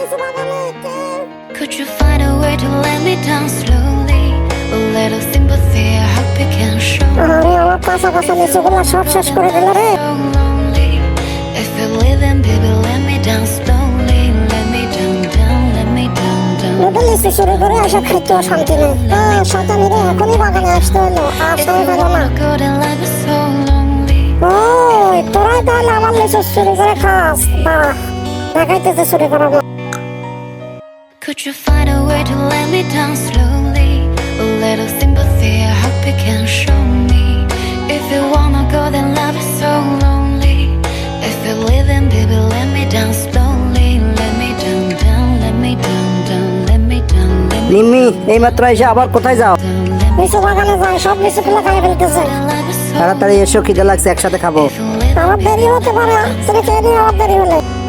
Could you find a way to let me down slowly? A little sympathy, I hope you can show. আরে আমার কাঁচা কাঁচা লিচুগুলো সব শেষ করে দিল রে If you're leaving, baby, let me down slowly. Let me down, down, let me down, down. নতুন লিচু শুরু করে এসে খাইতেও শান্তি নেই হ্যাঁ শতানি রে এখনই বাগানে আসতে হলো আর সময় পেল না Wanna go, then life is so lonely. ওই তোরাই তাহলে আমার লিচু চুরি করে খাস বাহ দেখাইতেছে চুরি করা Could you find a way to let me down slowly? A little sympathy, I hope you can show me. If you wanna go, then love is so lonely. If you're leaving, baby, let me down slowly. Let me down, down, let me down, down, let me down, let me এইমাত্র এসে আবার কোথায় যাও লিচু বাগানে যায় সব লিচু গুলো খাই ফেলতেছে তাড়াতাড়ি এসো খিদে লাগছে একসাথে খাব আমার দেরি হতে পারে তুমি খেয়ে নিও আমার দেরি হলে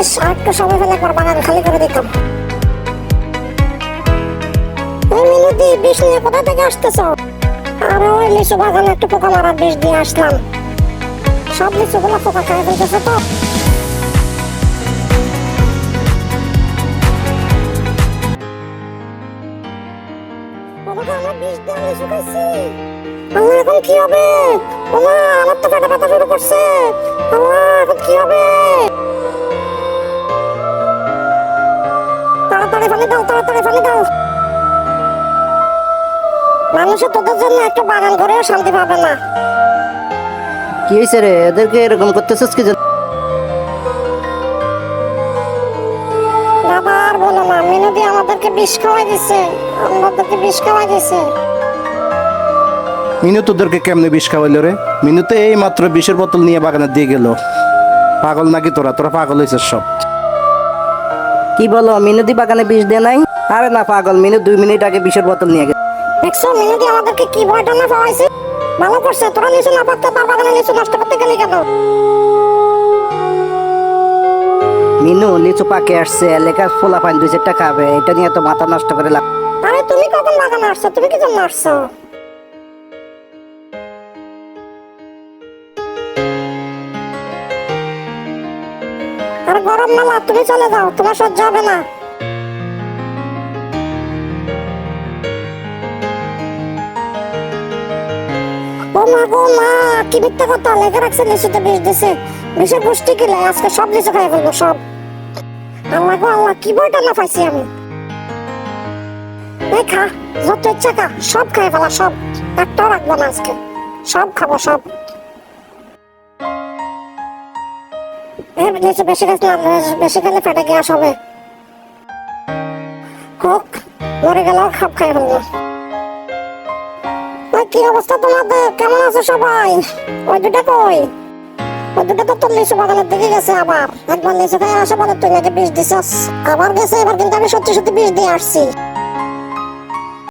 ইস আর সময় একবার বাগান খালি করে দিতাম। মিনতি বিষ নিয়ে কোথা থেকে আসতেছ? আর ওই লিচু বাগানে একটু পোকা মারা বিষ দিয়ে আসলাম। সব লিচু গুলো পোকা খাই ফেলতেছে তো। আমরা কি হবে? আমার তো পেটে ব্যথা শুরু করছে। এখন কি হবে? তাড়াতাড়ি পানি দাও তাড়াতাড়ি পানি দাও। মানুষের তোদের জন্য একটা বাগান করেও শান্তি পাবে না। কি হয়েছে রে? এদেরকে এরকম করতেছিস কি? বাবা আর বলো না আমাদেরকে বিষ খাওয়াই দিছে। আমাদেরকে বিষ খাওয়াই দিছে। মিনু তোদেরকে কেমনে বিষ খাওয়াইলো রে? মিনু তো এই মাত্র বিষের বোতল নিয়ে বাগানে দিয়ে গেল। পাগল নাকি তোরা? তোরা পাগল হয়েছিস সব। কি বলো মিনুদি বাগানে বিষ দে নাই? আরে না পাগল মিনু দুই মিনিট আগে বিষের বোতল নিয়ে গেছে। দেখছ মিনুদি আমাদেরকে কি ভয়টা না পাওয়াইছে ভালো করছে তোরা লিচু না পারতে তার বাগানে লিচু নষ্ট করতে গেলি? কেন মিনু লিচু পাকে আসছে লেখা ফোলা পানি দুই চারটা খাবে এটা নিয়ে তো মাথা নষ্ট করে লাভ আরে তুমি কখন বাগানে আসছো? তুমি কি জন্য আসছো? আরে গরম মালা, তুমি চলে যাও, তোমার সহ্য হবে না। ও মা গো মা, কি মিথ্যা কথা রাখছে দিছে। গোষ্ঠী আজকে সব খাই ফেলব, সব। আল্লাহ গো আল্লাহ, কি বইটা না আমি? খা, যত ইচ্ছা খা, সব খাই ফেলা, সব। একটাও রাখব না আজকে। সব খাব, সব। এই নিচে বেশি বেশি পেটে গ্যাস হবে। হোক, মরে খাপ খাই কি অবস্থা তোমাদের? কেমন আছো সবাই? ওই দুটা কই? ওই দুটো তো তোর লিচু বাগানের দিকে গেছে আবার। একবার লিচু খাই আসা বলে তুই নাকি বিষ দিছস। আবার গেছে, এবার কিন্তু আমি সত্যি সত্যি বিষ দিয়ে আসছি।